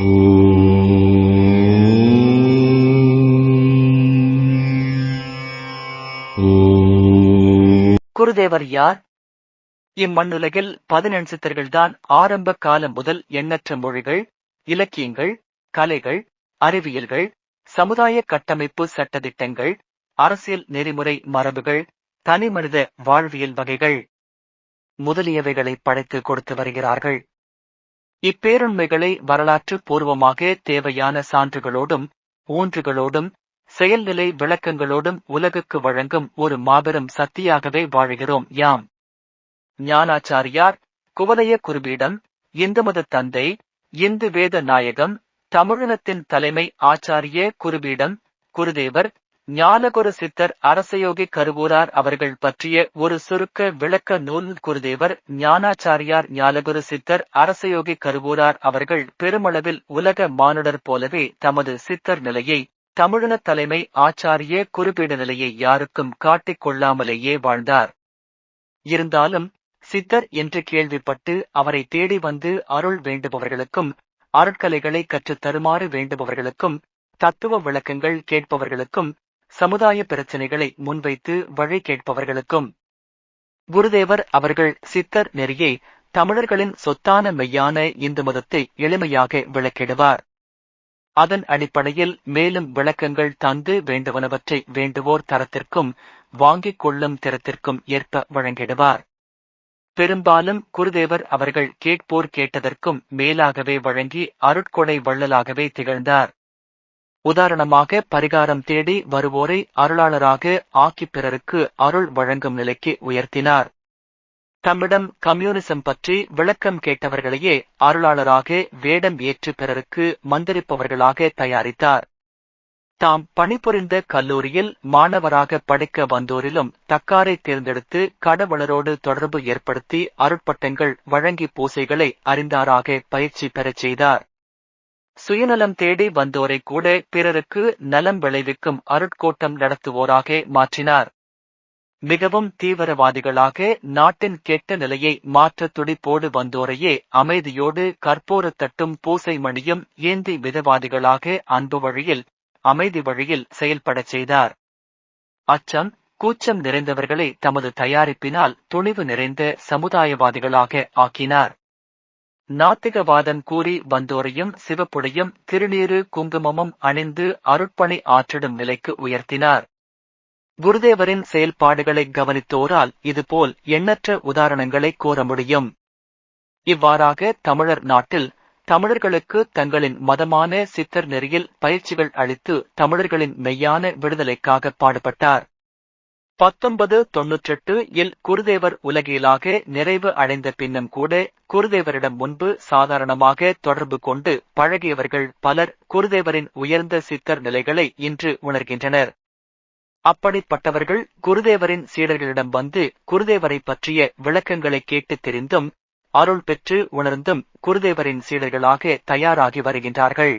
குருதேவர் யார்? இம்மண்ணுலகில் பதினெண் சித்தர்கள்தான் ஆரம்ப காலம் முதல் எண்ணற்ற மொழிகள் இலக்கியங்கள் கலைகள் அறிவியல்கள் சமுதாய கட்டமைப்பு சட்டதிட்டங்கள் அரசியல் நெறிமுறை மரபுகள் தனிமனித வாழ்வியல் வகைகள் முதலியவைகளை படைத்து கொடுத்து வருகிறார்கள். இப்பேருண்மைகளை வரலாற்று பூர்வமாக தேவையான சான்றுகளோடும் ஊன்றுகளோடும் செயல்நிலை விளக்கங்களோடும் உலகுக்கு வழங்கும் ஒரு மாபெரும் சக்தியாகவே வாழ்கிறோம். யாம். ஞானாச்சாரியார் குவலய குருபீடம் இந்து மத தந்தை இந்து வேத நாயகம் தமிழினத்தின் தலைமை ஆச்சாரிய குருபீடம் குருதேவர் ஞானகுரு சித்தர் அரசயோகி கருவூரார் அவர்கள் பற்றிய ஒரு சுருக்க விளக்க நூல் குருதேவர் ஞானாச்சாரியார் ஞானகுரு சித்தர் அரசயோகி கருவூரார் அவர்கள் பெருமளவில் உலக மானுடர் போலவே தமது சித்தர் நிலையை தமிழின தலைமை ஆச்சாரிய குறிப்பிட நிலையை யாருக்கும் காட்டிக் கொள்ளாமலேயே வாழ்ந்தார். இருந்தாலும் சித்தர் என்று கேள்விப்பட்டு அவரை தேடி வந்து அருள் வேண்டுபவர்களுக்கும் அருட்கலைகளை கற்றுத் தருமாறு வேண்டுபவர்களுக்கும் தத்துவ விளக்கங்கள் கேட்பவர்களுக்கும் சமுதாய பிரச்சினைகளை முன்வைத்து வழி கேட்பவர்களுக்கும். குருதேவர் அவர்கள் சித்தர் நெறியை தமிழர்களின் சொத்தான மெய்யான இந்து மதத்தை எளிமையாக விளக்கிடுவார். அதன் அடிப்படையில் மேலும் விளக்கங்கள் தந்து வேண்டுவனவற்றை வேண்டுவோர் தரத்திற்கும் வாங்கிக் கொள்ளும் திறத்திற்கும் ஏற்ப வழங்கிடுவார். பெரும்பாலும் குருதேவர் அவர்கள் கேட்போர் கேட்டதற்கும் மேலாகவே வழங்கி அருட்கொடை வள்ளலாகவே திகழ்ந்தார். உதாரணமாக பரிகாரம் தேடி வருவோரை அருளாளராக ஆக்கி பிறருக்கு அருள் வழங்கும் நிலைக்கு உயர்த்தினார். தம்மிடம் கம்யூனிசம் பற்றி விளக்கம் கேட்டவர்களையே அருளாளராக வேடம் ஏற்று பிறருக்கு மந்திரிப்பவர்களாக தயாரித்தார். தாம் பணிபுரிந்த கல்லூரியில் மாணவராக படிக்க வந்தோரிலும் தக்காரை தேர்ந்தெடுத்து கடவுளரோடு தொடர்பு ஏற்படுத்தி அருட்பட்டங்கள் வழங்கி பூசைகளை அறிந்தாராக பயிற்சி பெறச் செய்தார். சுயநலம் தேடி வந்தோரை கூட பிறருக்கு நலம் விளைவிக்கும் அருட்கோட்டம் நடத்துவோராக மாற்றினார். மிகவும் தீவிரவாதிகளாக நாட்டின் கெட்ட நிலையை மாற்ற துடிப்போடு வந்தோரையே அமைதியோடு கற்போரத்தட்டும் பூசை மணியும் ஏந்தி மிதவாதிகளாக அன்பு வழியில் அமைதி வழியில் செயல்படச் செய்தார். அச்சம் கூச்சம் நிறைந்தவர்களை தமது தயாரிப்பினால் துணிவு நிறைந்த சமுதாயவாதிகளாக ஆக்கினார். நாத்திகவாதம் கூறி வந்தோரையும் சிவப்புடையும் திருநீறு குங்குமமும் அணிந்து அருட்பணி ஆற்றிடும் நிலைக்கு உயர்த்தினார். குருதேவரின் செயல்பாடுகளை கவனித்தோரால் இதுபோல் எண்ணற்ற உதாரணங்களை கூற முடியும். இவ்வாறாக தமிழர் நாட்டில் தமிழர்களுக்கு தங்களின் மதமான சித்தர் நெறியில் பயிற்சிகள் அளித்து தமிழர்களின் மெய்யான விடுதலைக்காக பாடுபட்டார். பத்தொன்பது தொன்னூற்றெட்டு இல் குருதேவர் உலகியலாக நிறைவு அடைந்த பின்னும் கூட குருதேவரிடம் முன்பு சாதாரணமாக தொடர்பு கொண்டு பழகியவர்கள் பலர் குருதேவரின் உயர்ந்த சித்தர் நிலைகளை இன்று உணர்கின்றனர். அப்படிப்பட்டவர்கள் குருதேவரின் சீடர்களிடம் வந்து குருதேவரை பற்றிய விளக்கங்களை கேட்டு தெரிந்தும் அருள் பெற்று உணர்ந்தும் குருதேவரின் சீடர்களாக தயாராகி வருகின்றார்கள்.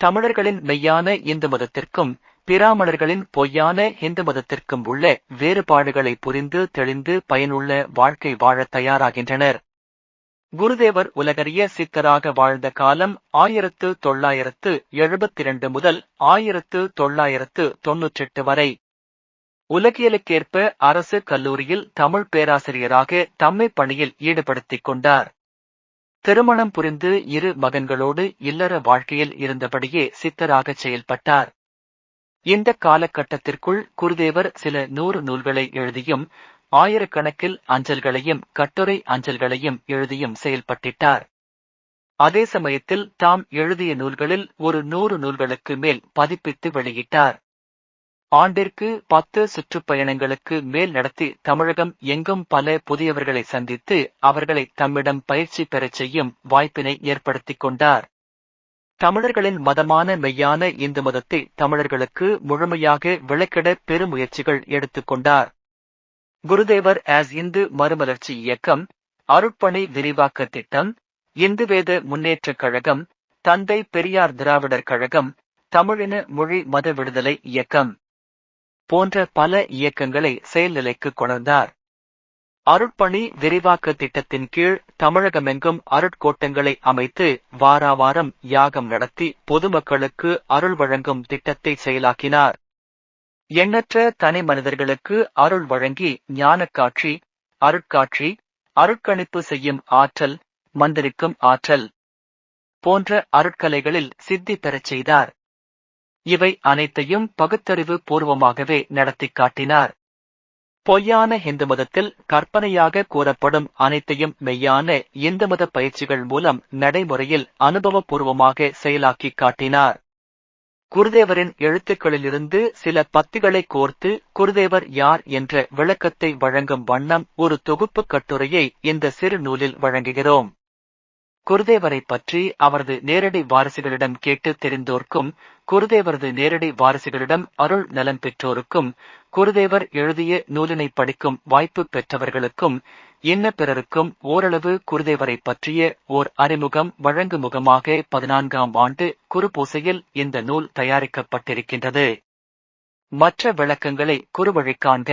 தமிழர்களின் மெய்யான இந்து மதத்திற்கும் பிராமணர்களின் பொய்யான இந்து மதத்திற்கும் உள்ள வேறுபாடுகளை புரிந்து தெளிந்து பயனுள்ள வாழ்க்கை வாழத் தயாராகின்றனர். குருதேவர் உலகறிய சித்தராக வாழ்ந்த காலம் ஆயிரத்து தொள்ளாயிரத்து எழுபத்தி இரண்டு முதல் ஆயிரத்து தொள்ளாயிரத்து தொன்னூற்றெட்டு வரை. உலகியலுக்கேற்ப அரசு கல்லூரியில் தமிழ் பேராசிரியராக தம்மை பணியில் ஈடுபடுத்திக் கொண்டார். திருமணம் புரிந்து இரு மகன்களோடு இல்லற வாழ்க்கையில் இருந்தபடியே சித்தராக செயல்பட்டார். இந்த காலகட்டத்திற்குள் குருதேவர் சில நூறு நூல்களை எழுதியும் ஆயிரக்கணக்கில் அஞ்சல்களையும் கட்டுரை அஞ்சல்களையும் எழுதியும் செயல்பட்டிட்டார். அதே சமயத்தில் தாம் எழுதிய நூல்களில் ஒரு நூறு நூல்களுக்கு மேல் பதிப்பித்து வெளியிட்டார். ஆண்டிற்கு பத்து சுற்றுப்பயணங்களுக்கு மேல் நடத்தி தமிழகம் எங்கும் பல புதியவர்களை சந்தித்து அவர்களை தம்மிடம் பயிற்சி பெறச் செய்யும் வாய்ப்பினை ஏற்படுத்திக் கொண்டார். தமிழர்களின் மதமான மெய்யான இந்து மதத்தை தமிழர்களுக்கு முழுமையாக விளக்கிட பெருமுயற்சிகள் எடுத்துக் கொண்டார். குருதேவர் ஆஸ் இந்து மறுமலர்ச்சி இயக்கம் அருட்பணி விரிவாக்க திட்டம் இந்து வேத முன்னேற்றக் கழகம் தந்தை பெரியார் திராவிடர் கழகம் தமிழின மொழி மத விடுதலை இயக்கம் போன்ற பல இயக்கங்களை செயல்நிலைக்கு கொணர்ந்தார். அருட்பணி விரிவாக்க திட்டத்தின் கீழ் தமிழகமெங்கும் அருட்கோட்டங்களை அமைத்து வாராவாரம் யாகம் நடத்தி பொதுமக்களுக்கு அருள் வழங்கும் திட்டத்தை செயலாக்கினார். எண்ணற்ற தனி மனிதர்களுக்கு அருள் வழங்கி ஞானக்காட்சி அருட்காட்சி அருட்கணிப்பு செய்யும் ஆற்றல் மந்திரிக்கும் ஆற்றல் போன்ற அருட்கலைகளில் சித்தி பெறச் செய்தார். இவை அனைத்தையும் பகுத்தறிவு பூர்வமாகவே நடத்தி காட்டினார். பொய்யான இந்து மதத்தில் கற்பனையாக கூறப்படும் அனைத்தையும் மெய்யான இந்து மத பயிற்சிகள் மூலம் நடைமுறையில் அனுபவபூர்வமாக செயலாக்கி காட்டினார். குருதேவரின் எழுத்துக்களிலிருந்து சில பத்திகளை கோர்த்து குருதேவர் யார் என்ற விளக்கத்தை வழங்கும் வண்ணம் ஒரு தொகுப்பு கட்டுரையை இந்த சிறு நூலில் வழங்குகிறோம். குருதேவரை பற்றி அவரது நேரடி வாரிசுகளிடம் கேட்டு தெரிந்தோர்க்கும் குருதேவரது நேரடி வாரிசுகளிடம் அருள் நலம் பெற்றோருக்கும் குருதேவர் எழுதிய நூலினை படிக்கும் வாய்ப்பு பெற்றவர்களுக்கும் இன்ன பிறருக்கும் ஓரளவு குருதேவரை பற்றிய ஓர் அறிமுகம் வழங்கு முகமாக பதினான்காம் ஆண்டு குருபூசையில் இந்த நூல் தயாரிக்கப்பட்டிருக்கின்றது. மற்ற விளக்கங்களை குறுவழி காண்க